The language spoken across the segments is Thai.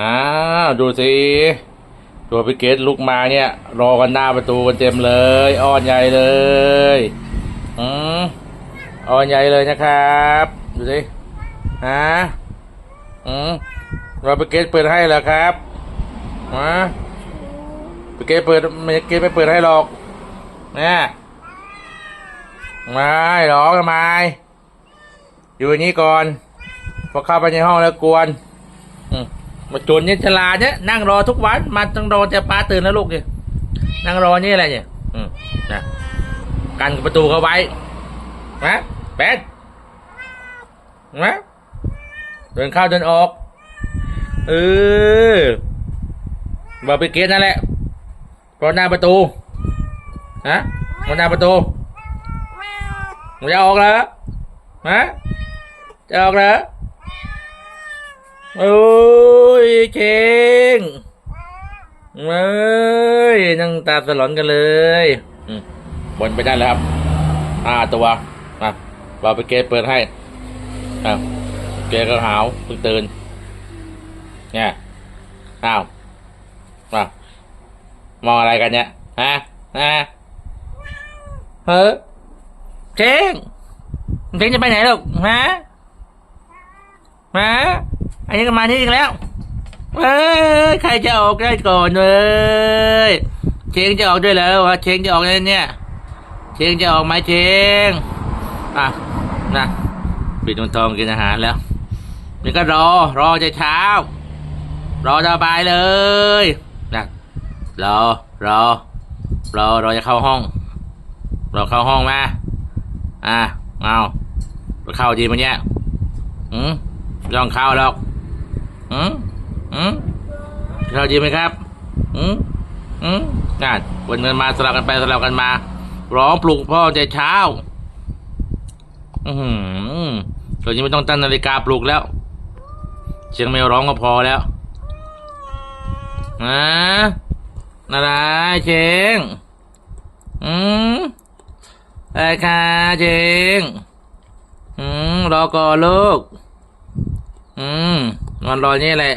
อ้าวดูสิตัวพิเกตลุกมาเนี่ย รอกันหน้าประตูกันเต็มเลย อ้อนใหญ่เลยอืมอ้อนใหญ่เลยนะครับ ดูสิฮะอืมเราพิเกตเปิดให้เหรอครับฮะพิเกตเปิดไม่เกตไม่เปิดให้หรอกเนี่ยไม่หรอกทำไมอยู่อย่างนี้ก่อนพอเข้าไปในห้องแล้วกวน มมาจนเนี่ยฉลาดเนี่ยนั่งรอทุกวันมาต้องรอจะป้าตื่นแล้วลูกเนี่ยนั่งรอนี่อะไรเนี่ยอืมนะกันประตูเขาไว้นะเป็ดนะเดินเข้าเดินออกเออบอกไปเกตนั่นแหละรอหน้าประตูฮะรอหน้าประตูมึงจะออกแล้วฮะจะออกแล้ว โอ้ยเก่งเอ้ยนั่งตาสลอนกันเลยบนไปได้แล้วครับห้าตัวอะเราไปเกเปิดให้อ้าวเกก็หาวเพิ่งตื่นเนี่ยอ้าวอ้ามองอะไรกันเนี่ยฮะฮะเฮ้ยเจ๊งเจ๊งจะไปไหนลูกฮะมา อันนี้ก็มานี่อีกแล้ว เอ้ยใครจะออกได้ก่อนเลยเชงจะออกด้วยแล้ววะเชงจะออกเนี่ย เชงจะออกไหมเชงอะนะปิดนทองกินอาหารแล้วนี่ก็รอ รอจะเช้า รอสบายเลยนะรอรอรอรอจะเข้าห้องรอเข้าห้องมาอะเอาเข้าดีมั้ยเนี่ยอืมไม่ต้องเข้าหรอก อืมอืมเข้าดีไหมครับอืมอืมน่าวันเงินมาสลับกันไปสลับกันมา ร้องปลุกพ่อแต่เช้า อือหือตอนนี้ไม่ต้องตั้งนาฬิกาปลุกแล้วเสียงแมวร้องก็พอแล้วนะอะไรเชงอืมไอ้ค่ะเชียงอืมรอก่อนลูก อืม นอนรอนี่แหละ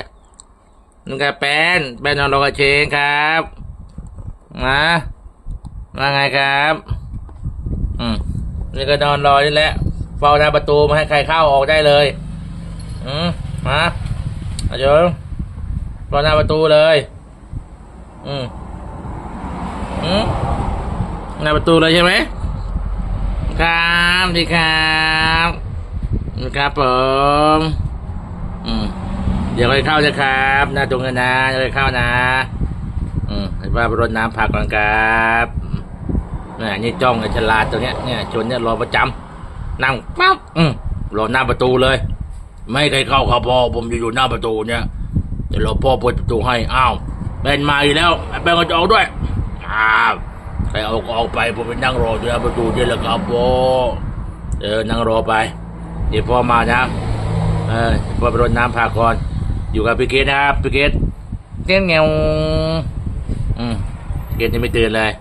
นึกกับแป้นแป้นนอนรอกับเชงครับนะว่าไงครับ อืมนี่ก็นอนรอนี่แหละเฝ้าหน้าประตูไม่ให้ใครเข้าออกได้เลย อืมมาอาจารย์รอหน้าประตูเลย อืมอืมหน้าประตูเลยใช่ไหมครับดีครับ ครับผม อืม เดี๋ยวค่อยเข้านะครับน้าตรงกันนะเดี๋ยวค่อยเข้านะ อืมให้ป้ารดน้ำผักก่อนครับนี่นี่จ้องไอ้ฉลาดตัวเนี้ยเนี่ยชนเนี่ยรอประจำนั่งปั๊บอืมรอหน้าประตูเลย ไม่เคยเข้าครับพ่อผมจะอยู่หน้าประตูเนี่ยเดี๋ยวรอพ่อเปิดประตูให้อ้าวเป็นมาอีกแล้วไอ้แป้งก็จะออกด้วยอ้าวใครเอาก็ออกไปผมไปนั่งรออยู่หน้าประตูเนี่แหละครับพ่อเออนั่งรอไปเดี๋ยวพ่อมานะเออพ่อไปรดน้ำผักก่อน อยู่กับพี่เกดนะครับพี่เกดเงี้ยเงี้ยวอืมเกดยังไม่ตื่นเลย